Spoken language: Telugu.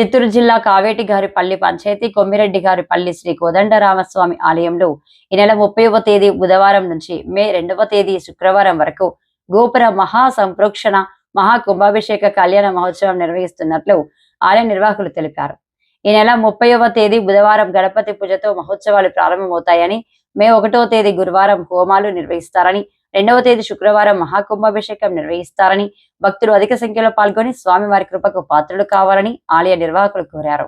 చిత్తూరు జిల్లా కావేటి గారిపల్లి పంచాయతీ కొమ్మిరెడ్డి గారిపల్లి శ్రీ కోదండరామస్వామి ఆలయంలో ఈ నెల ముప్పైవ తేదీ బుధవారం నుంచి మే రెండవ తేదీ శుక్రవారం వరకు గోపుర మహా సంప్రోక్షణ మహా కుంభాభిషేక కళ్యాణ మహోత్సవం నిర్వహిస్తున్నట్లు ఆలయ నిర్వాహకులు తెలిపారు. ఈ నెల ముప్పైవ తేదీ బుధవారం గణపతి పూజతో మహోత్సవాలు ప్రారంభమవుతాయని మే ఒకటో తేదీ గురువారం హోమాలు నిర్వహిస్తారని రెండవ తేదీ శుక్రవారం మహాకుంభాభిషేకం నిర్వహిస్తారని భక్తులు అధిక సంఖ్యలో పాల్గొని స్వామివారి కృపకు పాత్రలు కావాలని ఆలయ నిర్వాహకులు కోరారు.